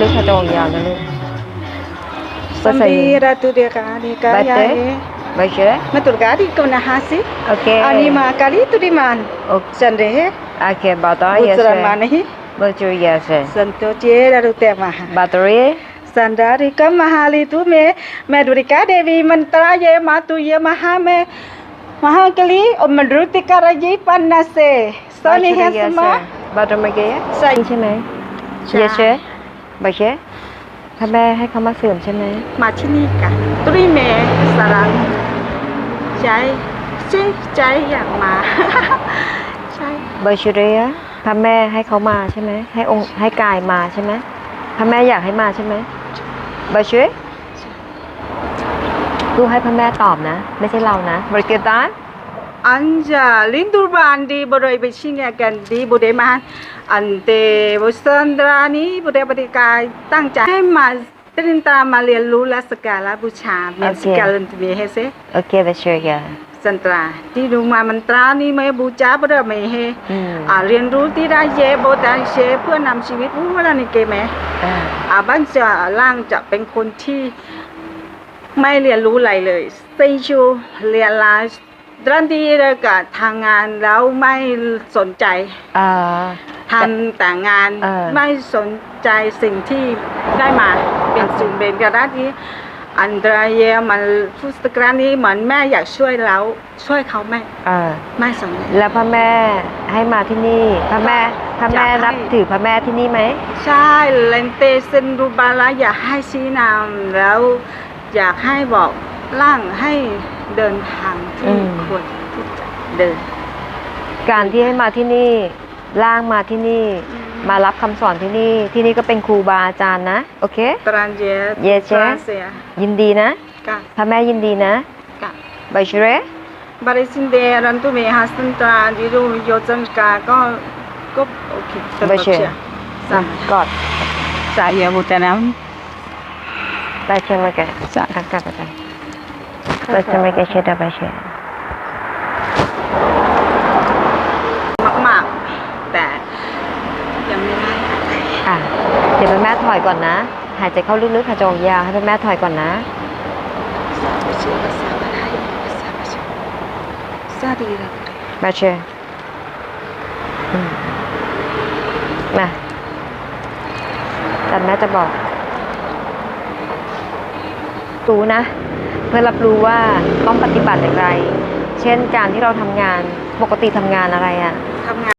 Halos hatong yan. Ano? Sambira tu dia kali kaya. Baiklah. Matur kali kau ma kali tu di man. Okay. Sande he. Okay, batau ya. Bukan mana he. Betul ya se. Santo cie lalu tema. Betul ya. संदारी कम महाली तू में मैं दुर्गा देवी मंत्रा ये मातु ये महा में महाकली और मंडरुतिका रजी पन्ना से सोनी है सुमा बाटो में गया सही है मैं ये ช่ไหมใช่ Yes บักพระแม่ให้เขามาเสื่อมใช่ไหม มาที่นี่กันตรีเมสารังใจใจใจอยากมา ใช่เบอร์ชูเรียพระแม่ให้เขามาใช่ไหม ให้องค์ให้กายมาใช่ไหมพระแม่อยากให้มาใช่ไหมเบอร์ชูลูกให้พระแม่ตอบนะ ไม่ใช่เรานะบริเกตานอันจะลินดูบา นดีบริเวณชิงกันดีบุเดมานอันเตบุสันดรานี้บุเดบริกายตั้งใจให้มาตรินตรามาเรียนรู้และสกการะบูชาเมียนสกาลันตเมียเฮเซโอเคเบอร์ชูเรียสันตราที่ดูมามันตรานี้ไม่บูชาบริเวณเฮอืมอ่าเรียนรู้ที่ได้เยโบตันเชเพื่อนำชีวิตผู้วรานิเกแมอ่าอาบ้านจะล่างจะเป็นคนที่ไม่เรียนรู้อะไรเลยซีชูเรียนลาดันดีเลยกับทางงานแล้วไม่สนใจอ่า ทำแต่งานเออ ไม่สนใจสิ่งที่ได้มาเป็นสิ่งเป็นกระดาษที่อันเดรเยมันฟุตสกรานี้เหมือนแม่อยากช่วยแล้วช่วยเขาไม่อ่าไม่สนใจ แล้วพระแม่ให้มาที่นี่ พระแม่พระแม่อยากให้ นับถือพระแม่ที่นี่ไหมใช่เลนเตเซนรูบาลาอยากให้ชี้นำแล้วอยากให้บอกร่างให้ เดินทางอืที่มควรที่จะเดิน การที่ให้มาที่นี่ล่างมาที่นี่ มารับคำสอนที่นี่ ที่นี่ก็เป็นครูบาอาจารย์นะ โอเคตรันเย Yes, ตรัน yes. เสียยินดีนะกะพระแม่ยินดีนะกะใบชเรบริสินเดรันตุเมหัสตันตราดิรูโยจันกาก็ก็โอเคใบเชสามกอดสายยาบุตรน้ใบเชมาแกำสากักกักกันใบเชมาแกเชดาใบเชมากๆ แต่ยังไม่ได้อะไรอะเดี๋ยวพระแม่ถอยก่อนนะ หายใจเข้าลึกๆหายใจออกยาวให้พระแม่ถอยก่อนนะสาธุชิภาษาบาลีภาษาบาลีสาดีรักเลยใบเชอืมมาแต่แม่จะบอก รู้นะ เพื่อรับรู้ว่าต้องปฏิบัติอย่างไร เช่นการที่เราทำงานปกติทำงานอะไรอะ่ะทำงาน